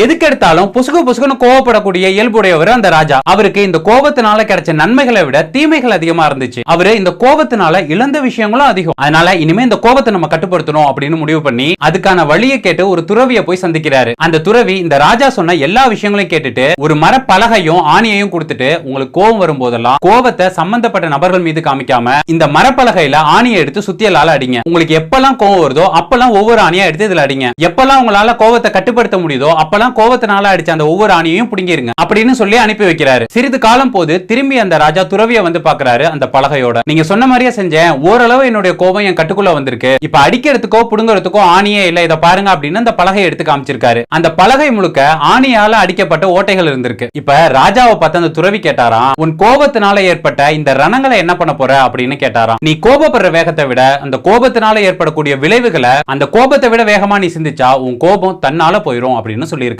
எதுக்கு எடுத்தாலும் புசுகு புசுகுன்னு கோவப்படக்கூடிய இயல்புடையவர் அந்த ராஜா. அவருக்கு இந்த கோபத்தினால கிடைச்ச நன்மைகளை விட தீமைகள் அதிகமா இருந்துச்சு. அவரு இந்த கோபத்தினால இழந்த விஷயங்களும் அதிகம். அதனால இனிமே இந்த கோபத்தை நம்ம கட்டுப்படுத்தணும் அப்படின்னு முடிவு பண்ணி அதுக்கான வழியை கேட்டு ஒரு துறவியை போய் சந்திக்கிறாரு. அந்த துறவி இந்த ராஜா சொன்ன எல்லா விஷயங்களையும் கேட்டுட்டு ஒரு மரப்பலகையும் ஆணியையும் கொடுத்துட்டு உங்களுக்கு கோபம் வரும்போதெல்லாம் கோபத்தை சம்பந்தப்பட்ட நபர்கள் மீது காமிக்காம இந்த மரப்பலகையில ஆணியை எடுத்து சுத்தியலால அடிங்க. உங்களுக்கு எப்பெல்லாம் கோவம் வருதோ அப்பெல்லாம் ஒவ்வொரு ஆணியா எடுத்து இதுல அடிங்க. எப்பெல்லாம் உங்களால கோவத்தை கட்டுப்படுத்த முடியுதோ அப்பெல்லாம் கோவத்தினால அடிச்ச அந்த ஒவ்வொரு ஆணியையும் பிடிங்கிருங்க அப்படின்னு சொல்லி அனுப்பி வைக்கிறாரு. சிறிது காலம் போது திரும்பி அந்த ராஜா துறவிய வந்து பாக்குறாரு அந்த பலகையோட. நீங்க சொன்ன மாதிரியே செஞ்சேன். ஓரளவு என்னுடைய கோபம் என் கட்டுக்குள்ள வந்திருக்கு. இப்ப அடிக்கிறதுக்கோ புடுங்கறதுக்கோ ஆணியே இல்ல. இதை பாருங்க அப்படின்னு அந்த பலகையை எடுத்து காமிச்சிருக்காரு. அந்த பலகை முழுக்க ஆணியால அடிக்கப்பட்ட ஓட்டைகள் இருந்திருக்கு. இப்ப ராஜாவை பார்த்து அந்த துறவி கேட்டாராம் உன் கோபத்தினால ஏற்பட்ட இந்த ரணங்களை என்ன பண்ண போற? அப்படின்னு கேட்டாராம். நீ கோபப்படுற வேகத்தை விட அந்த கோபத்தினால ஏற்படக்கூடிய விளைவுகளை அந்த கோபத்தை விட வேகமா நீ சிந்திச்சா உன் கோபம் தன்னால போயிரும் அப்படின்னு சொல்லி